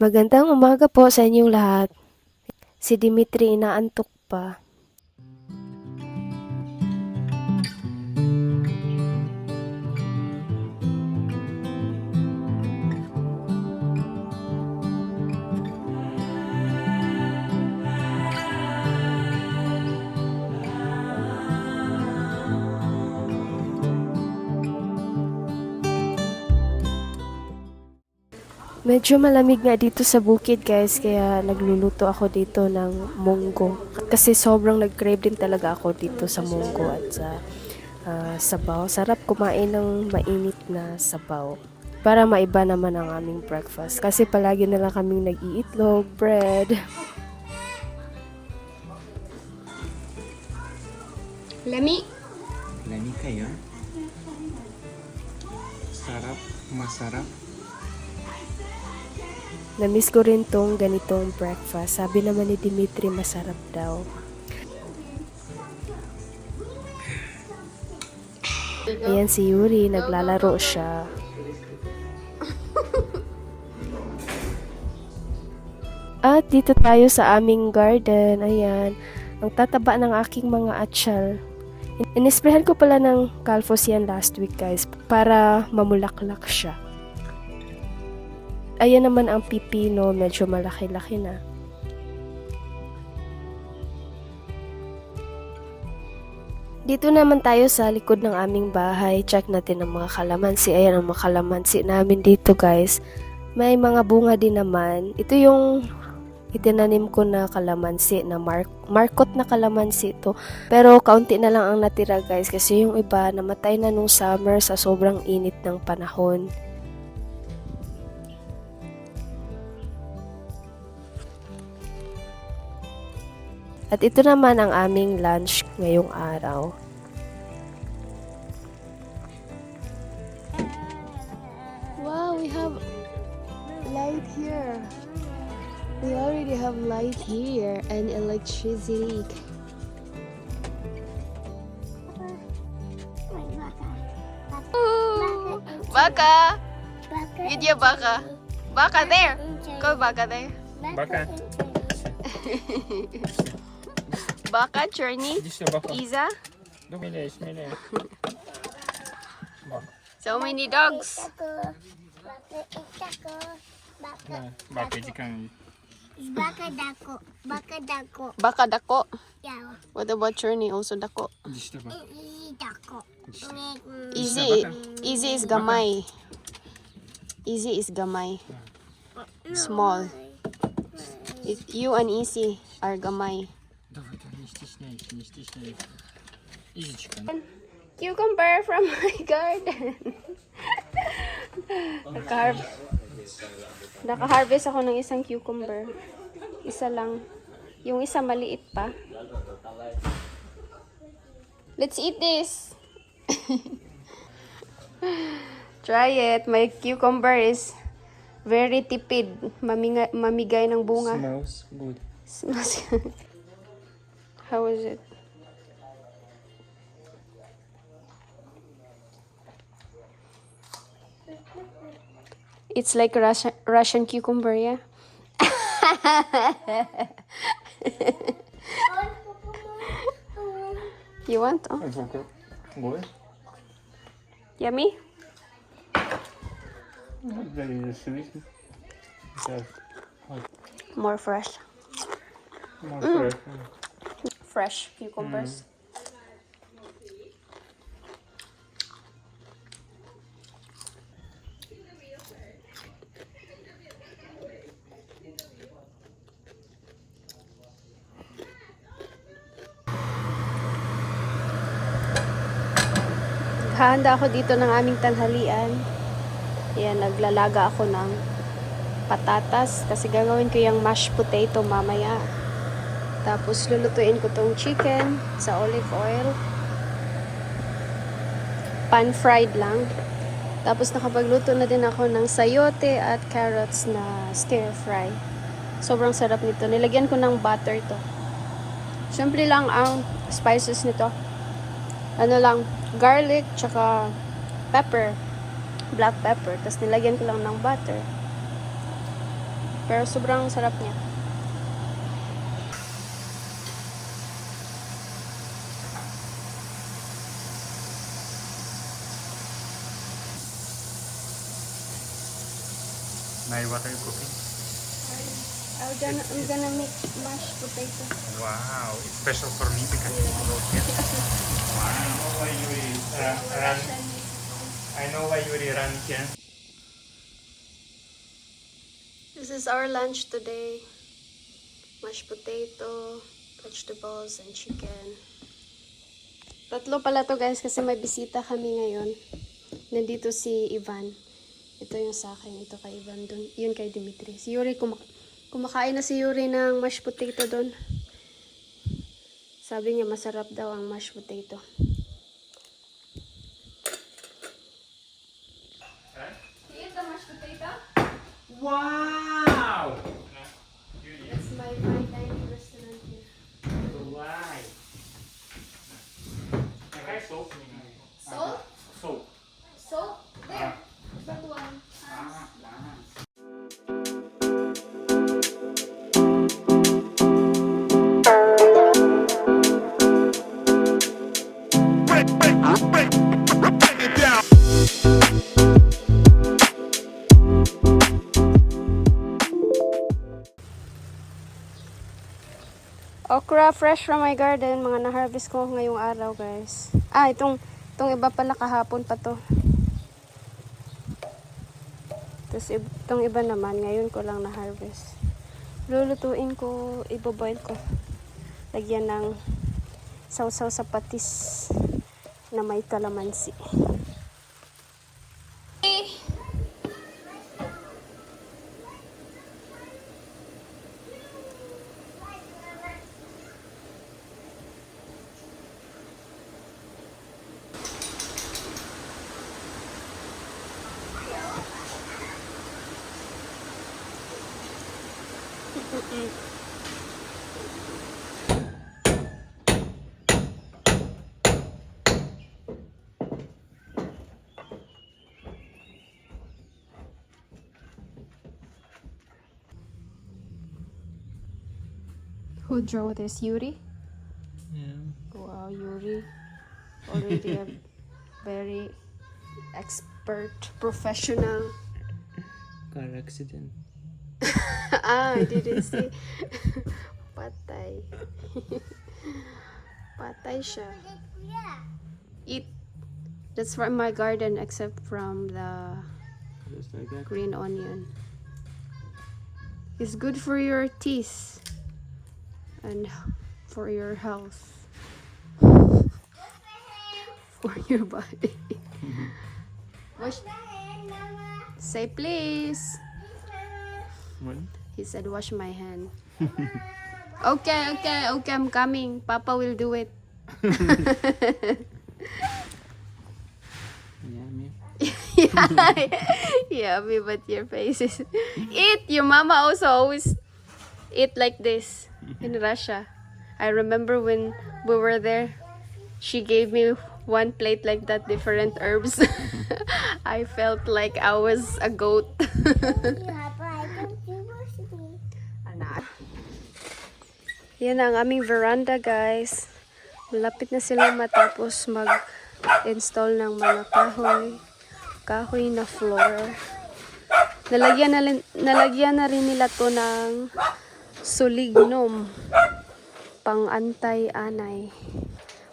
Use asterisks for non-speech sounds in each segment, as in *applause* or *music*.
Magandang umaga po sa inyong lahat. Si Dimitri inaantok pa. Medyo malamig nga dito sa bukid guys, kaya nagluluto ako dito ng munggo. Kasi sobrang nag-crave din talaga ako dito sa munggo at sa ah, sabaw. Sarap kumain ng mainit na sabaw. Para maiba naman ang aming breakfast. Kasi palagi na lang kaming nag-iitlog, bread. Lami. Lani kayo? Sarap, masarap. Namiss ko rin tong ganitong breakfast. Sabi naman ni Dimitri masarap daw. Ayan si Yuri, naglalaro siya. At dito tayo sa aming garden. Ayan, ang tataba ng aking mga atsyal. Inisprehan ko pala ng calfos yan last week guys para mamulaklak siya. Ayan naman ang pipino, medyo malaki-laki na. Dito naman tayo sa likod ng aming bahay. Check natin ang mga kalamansi. Ayan ang mga kalamansi namin dito guys. May mga bunga din naman. Ito yung itinanim ko na kalamansi na mark markot na kalamansi ito. Pero kaunti na lang ang natira guys kasi yung iba namatay na nung summer sa sobrang init ng panahon. At ito naman ang aming lunch ngayong araw. Wow, we have light here. We already have light here and electricity. Ooh, baka. Video baka. Baka there. Go baka there. Baka. *laughs* Baka, Chorny, Iza. Dumilis, milis. So many dogs. Baka, di kang... Baka dako. Baka dako. Baka dako. Yeah. What about Chorny? Also dako. Diyos baka. Easy dako. Mm. Easy. Easy is gamay. Easy is gamay. Mm. Small. It, you and Easy are gamay. Dapat snake, Mr. Snake. Is it? Cucumber from my garden. Nakahar Nakaharvest ako ng isang cucumber. Isa lang. Yung isa maliit pa. Let's eat this. *laughs* Try it. My cucumber is very tipid. Maminga, mamigay ng bunga. Smells good. Smells good. How is it? It's like Russian, Russian cucumber, yeah? you want? Oh, Good. yummy? Very sweet. More fresh. more mm. fresh. Fresh cucumbers. Hahanda ako dito ng aming tanghalian. Yan, naglalaga ako ng patatas kasi gagawin ko yung mashed potato mamaya. Tapos lulutuin ko tong chicken sa olive oil. Pan-fried lang. Tapos nakapagluto na din ako ng sayote at carrots na stir fry. Sobrang sarap nito. Nilagyan ko ng butter to. Simple lang ang spices nito. Ano lang, garlic, tsaka pepper. Black pepper. Tapos nilagyan ko lang ng butter. Pero sobrang sarap niya. Are you cooking? I'm gonna, I'm gonna make mashed potato. Wow, it's special for me because you wrote it. Wow. I know why Yuri uh, ran. I know why Yuri ran here. This is our lunch today. Mashed potato, vegetables, and chicken. Tatlo pala to guys kasi may bisita kami ngayon. Nandito si Ivan. Ito yung sa akin. Ito kay Ivan dun. Yun kay Dimitri. Si Yuri, kumak kumakain na si Yuri ng mashed potato dun. Sabi niya masarap daw ang mashed potato. Wow! That's my fine dining restaurant here. Why? Soap. Salt? Okra fresh from my garden. Mga na-harvest ko ngayong araw, guys. Ah, itong, itong iba pala kahapon pa to. Tapos itong iba naman, ngayon ko lang na-harvest. Lulutuin ko, iboboil ko. Lagyan ng sausaw sa patis na may kalamansi. Who drew this? Yuri? Yeah. Wow, Yuri. Already a *laughs* very expert, professional. Car accident. Ah, I didn't *laughs* see. *laughs* Patay. *laughs* Patay siya. Eat. That's from my garden except from the Just like that. green onion. It's good for your teeth and for your health. for your body. Wash. Say please. What? He said, wash my hand. *laughs* okay, okay, okay, I'm coming. Papa will do it. *laughs* Yeah, me. *laughs* yeah, me, but your face is. Eat! Your mama also always eat like this in Russia. I remember when we were there, she gave me one plate like that, different herbs. I felt like I was a goat. Yan ang aming veranda, guys. Malapit na silang matapos mag-install ng mga kahoy. Kahoy na floor. Nalagyan na, nalagyan na rin nila to ng sulignum. Pang antay-anay.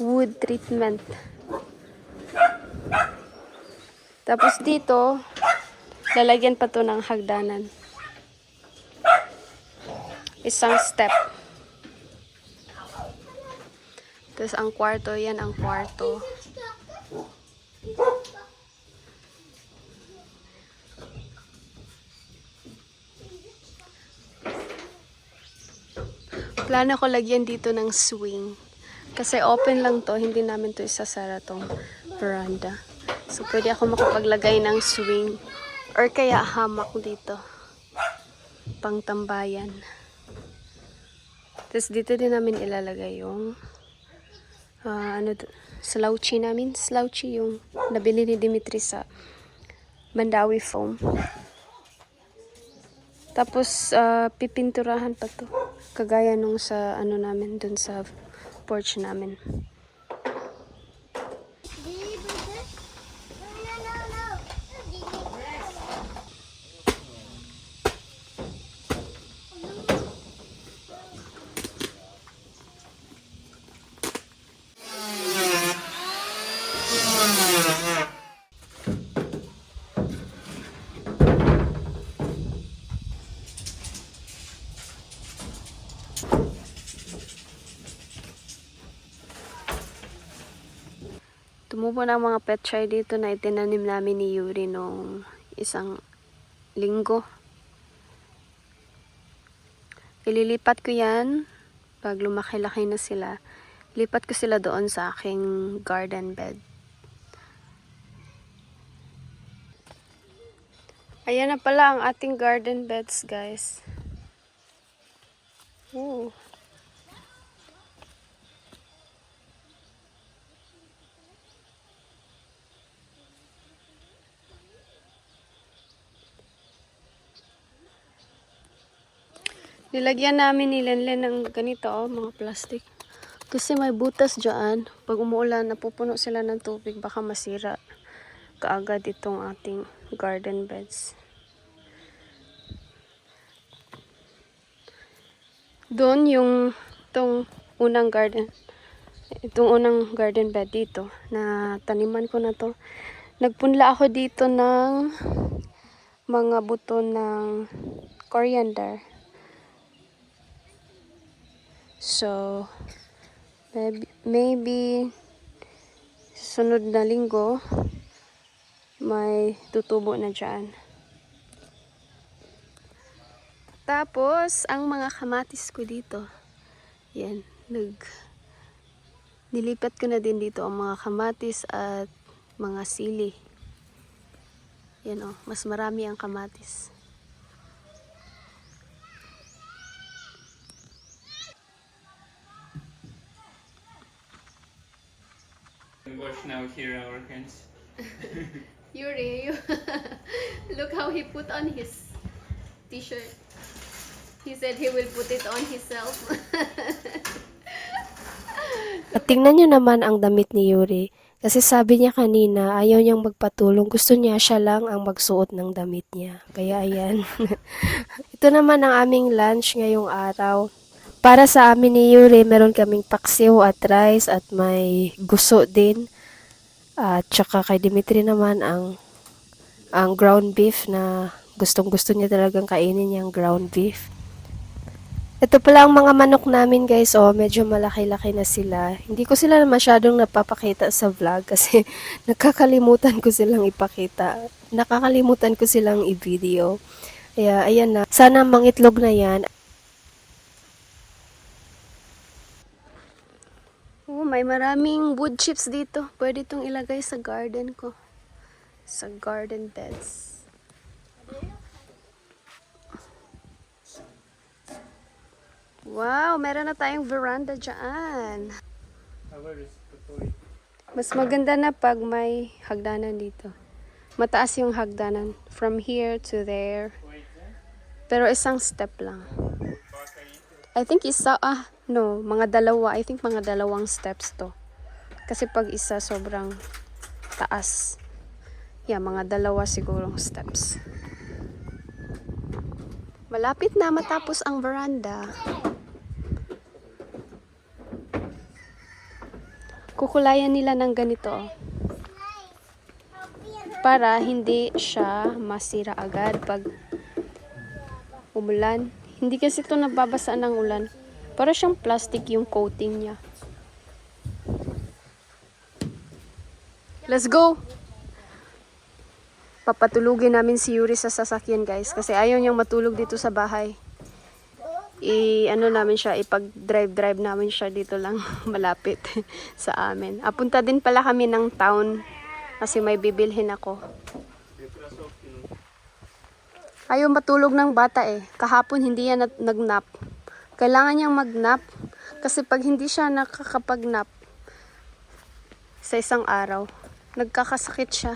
Wood treatment. Tapos dito, lalagyan pa to ng hagdanan. Isang step. Tapos ang kwarto, yan ang kwarto. Plano ko lagyan dito ng swing. Kasi open lang to, hindi namin to isasara tong veranda. So, pwede ako makapaglagay ng swing. Or kaya hamak dito. Pang tambayan. Tapos dito din namin ilalagay yung ah, ano slouchy namin. Slouchy yung nabili ni Dimitri sa Mandawi Foam. Tapos, ah, pipinturahan pa to. Kagaya nung sa, ano namin, dun sa porch namin. Tumubo na ang mga petchay dito na itinanim namin ni Yuri nung isang linggo. Ililipat ko yan pag lumaki-laki na sila. Lipat ko sila doon sa aking garden bed. Ayan na pala ang ating garden beds, guys. Ooh. Nilagyan namin ni Lenlen ng ganito, oh, mga plastic. Kasi may butas dyan. Pag umuulan, napupuno sila ng tubig, baka masira kaagad itong ating garden beds. Doon yung itong unang garden, itong unang garden bed dito, na taniman ko na to. Nagpunla ako dito ng mga buto ng coriander. So, maybe, maybe sunod na linggo, may tutubo na dyan. Tapos, ang mga kamatis ko dito, yan, nag, nilipat ko na din dito ang mga kamatis at mga sili. Yan o, mas marami ang kamatis. Wash now here our hands. Yuri, *laughs* you *laughs* look how he put on his t-shirt. He said he will put it on himself. *laughs* At tingnan nyo naman ang damit ni Yuri. Kasi sabi niya kanina, ayaw niyang magpatulong. Gusto niya siya lang ang magsuot ng damit niya. Kaya ayan. Ito naman ang aming lunch ngayong araw. Para sa amin ni Yuri, meron kaming paksiw at rice at may guso din. At tsaka kay Dimitri naman ang ang ground beef na gustong gusto niya talagang kainin yung ground beef. Ito pala ang mga manok namin guys, oh, medyo malaki-laki na sila. Hindi ko sila masyadong napapakita sa vlog kasi *laughs* nakakalimutan ko silang ipakita. Nakakalimutan ko silang i-video. Kaya ayan na, sana mangitlog na yan. Oh, may maraming wood chips dito. Pwede itong ilagay sa garden ko. Sa garden beds. Wow, meron na tayong veranda dyan. Mas maganda na pag may hagdanan dito. Mataas yung hagdanan. From here to there. Pero isang step lang. I think isa, ah, no, mga dalawa. I think mga dalawang steps to. Kasi pag isa sobrang taas. Yeah, mga dalawa sigurong steps. Malapit na matapos ang veranda. Kukulayan nila ng ganito. Para hindi siya masira agad pag umulan. Hindi kasi ito nababasa ng ulan. Para siyang plastic yung coating niya. Let's go! Papatulugin namin si Yuri sa sasakyan guys. Kasi ayaw niyang matulog dito sa bahay. I, ano namin siya, ipag-drive-drive namin siya dito lang *laughs* malapit *laughs* sa amin. Apunta din pala kami ng town kasi may bibilhin ako. Ayaw matulog ng bata eh. Kahapon hindi yan nag-nap. Kailangan niyang mag-nap kasi pag hindi siya nakakapag-nap sa isang araw, nagkakasakit siya.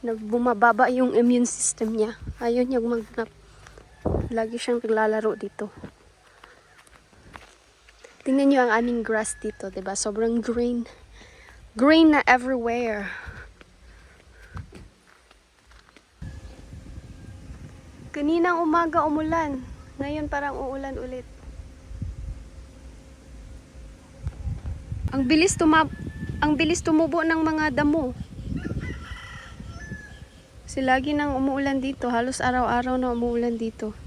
na bumababa yung immune system niya. Ayun yung magnap. Lagi siyang naglalaro dito. Tingnan niyo ang aming grass dito, 'di ba? Sobrang green. Green na everywhere. Kaninang umaga umulan. Ngayon parang uulan ulit. Ang bilis tumab ang bilis tumubo ng mga damo. Kasi lagi nang umuulan dito. Halos araw-araw na umuulan dito.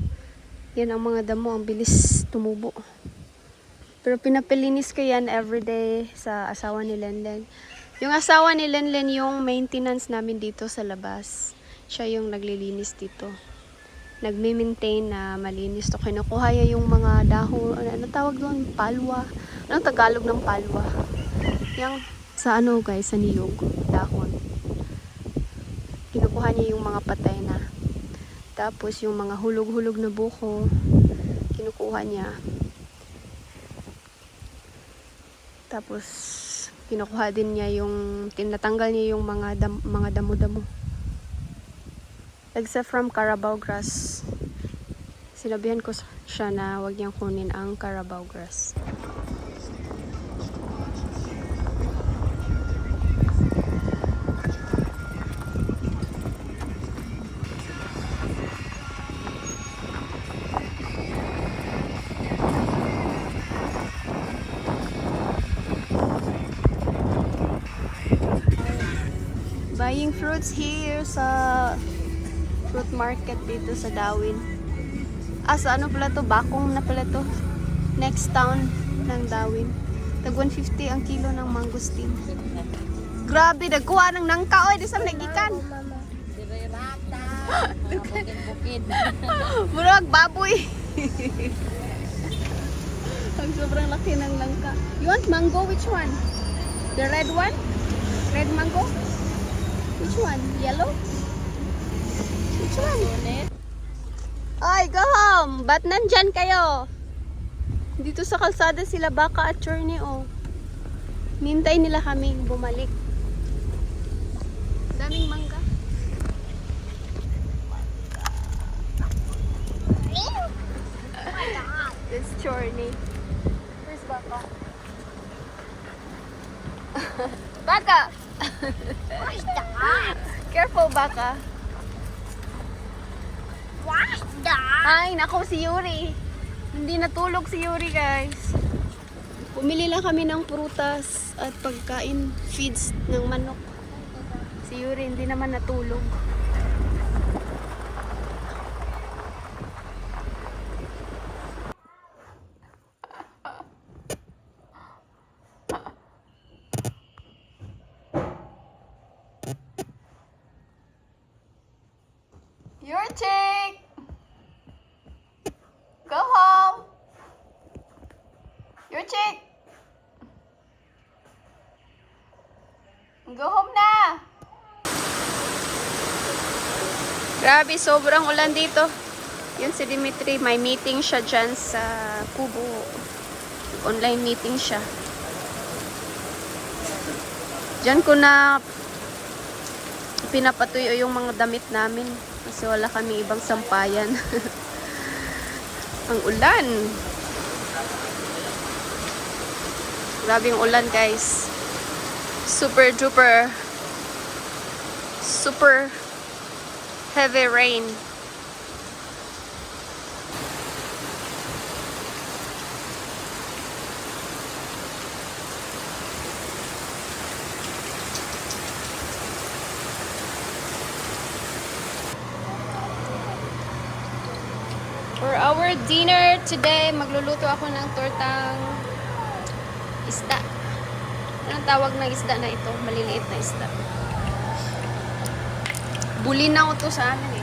Yan ang mga damo. Ang bilis tumubo. Pero pinapilinis ko yan everyday sa asawa ni Lenlen. Yung asawa ni Lenlen yung maintenance namin dito sa labas. Siya yung naglilinis dito. Nagme-maintain na malinis to. Kinukuha niya yung mga dahon. Ano, ano tawag doon? Palwa. Anong Tagalog ng palwa? Yung sa ano guys, sa niyog. Dahon. Kinukuha niya yung mga patay na. Tapos yung mga hulog-hulog na buko, kinukuha niya. Tapos kinukuha din niya yung tinatanggal niya yung mga dam, mga damo-damo. Except from Carabao grass. Sinabihan ko siya na wag niyang kunin ang Carabao grass. Buying fruits here sa fruit market dito sa Darwin. Ah, sa ano pala to? Bakong na pala to. Next town ng Darwin. Tag 150 ang kilo ng mangosteen. Grabe, nagkuha ng nangka. Oy, di sa nagikan. *laughs* Murag baboy. *laughs* ang sobrang laki ng langka. You want mango? Which one? The red one? Red mango? Which one? Yellow? One? Ay, go home! Ba't nandyan kayo? Dito sa kalsada sila baka at Chorney, oh. Nintay nila kami bumalik. Daming mangga. This Chorney. Where's baka? *laughs* baka! Careful, baka. What's that? Ay, nako si Yuri. Hindi natulog si Yuri, guys. Bumili lang kami ng prutas at pagkain, feeds ng manok. Si Yuri hindi naman natulog. Your chick! Go home! Chick! Go home na! Grabe, sobrang ulan dito. Yun si Dimitri, may meeting siya dyan sa Kubo. Online meeting siya. Diyan ko na pinapatuyo yung mga damit namin kasi wala kami ibang sampayan. *laughs* Ang ulan. Grabing ulan, guys. Super duper super heavy rain. For our dinner today, magluluto ako ng tortang isda. Anong tawag ng isda na ito? Maliliit na isda. Bulinaw to sa amin eh.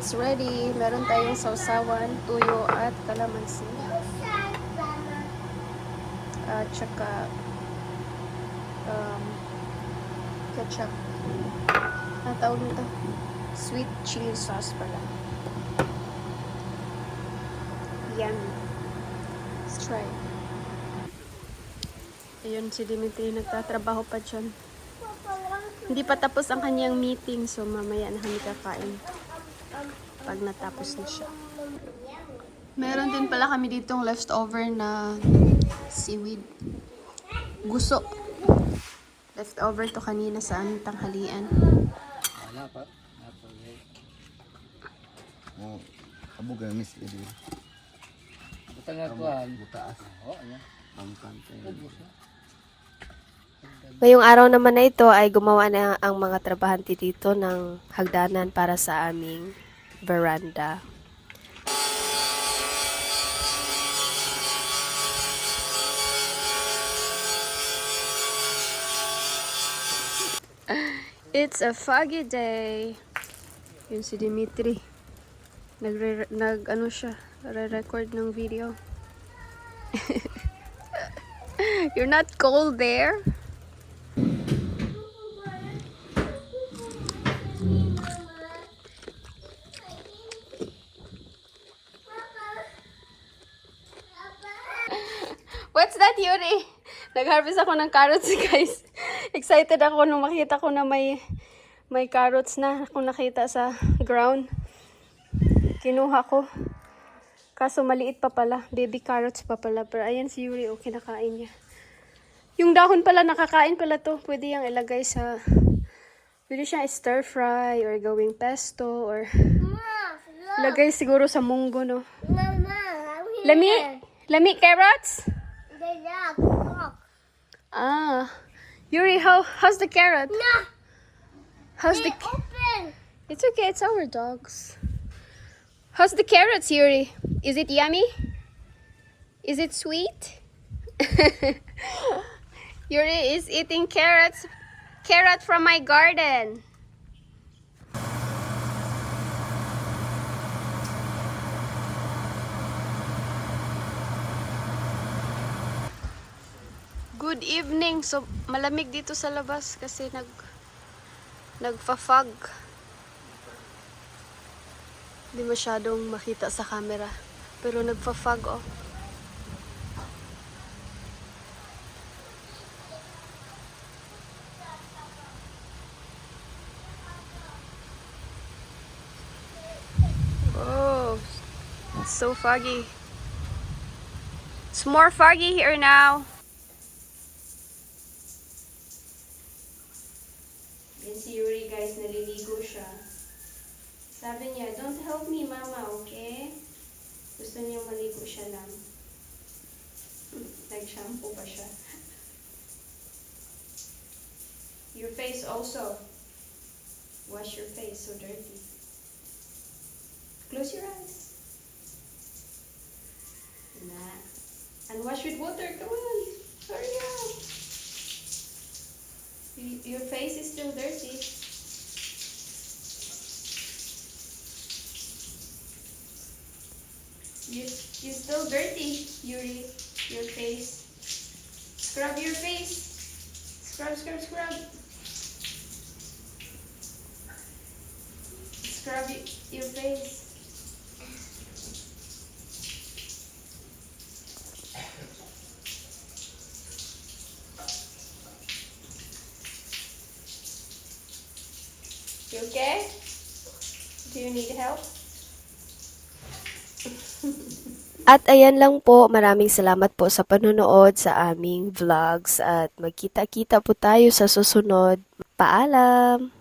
It's ready. Meron tayong sausawan, tuyo at kalamansi. At saka um, ketchup. Ang tawag nito? Sweet chili sauce pala. Yummy. Let's try. Ayun, si Dimitri nagtatrabaho pa dyan. Hindi pa tapos ang kanyang meeting, so mamaya na kami kakain. Pag natapos na siya. Meron din pala kami ditong leftover na seaweed. Guso. Leftover to kanina sa aming tanghalian. Wala pa. Wala pa. Oh, abo ka miss idi. Buta nga kuhan. Butaas Oo, ano? ang kante. Ngayong araw naman na ito ay gumawa na ang mga trabahante dito ng hagdanan para sa aming veranda. It's a foggy day. Yun si Dimitri. Nagre nag ano siya, re-record ng video. *laughs* You're not cold there? That, Yuri? Nag-harvest ako ng carrots, *laughs* guys. Excited ako nung makita ko na may may carrots na akong nakita sa ground. Kinuha ko. Kaso maliit pa pala. Baby carrots pa pala. Pero ayan si Yuri, oh, kinakain niya. Yung dahon pala, nakakain pala to. Pwede yung ilagay sa... Pwede siya stir fry or gawing pesto or Mama, lagay siguro sa munggo, no? Mama. Lami? Lami carrots? Ah. Yuri, how how's the carrot? No, How's the open. It's okay, it's our dogs. How's the carrots, Yuri? Is it yummy? Is it sweet? *laughs* Yuri is eating carrots. Carrot from my garden. Good evening. So, malamig dito sa labas kasi nag nagfa-fog. Hindi masyadong makita sa camera. Pero nagfa-fog oh. Oh, so foggy. It's more foggy here now. Your face is still dirty. You, you're still dirty, Yuri. Your face. Scrub your face. Scrub, scrub, scrub. Scrub your face. At ayan lang po, maraming salamat po sa panonood sa aming vlogs at magkita-kita po tayo sa susunod. Paalam!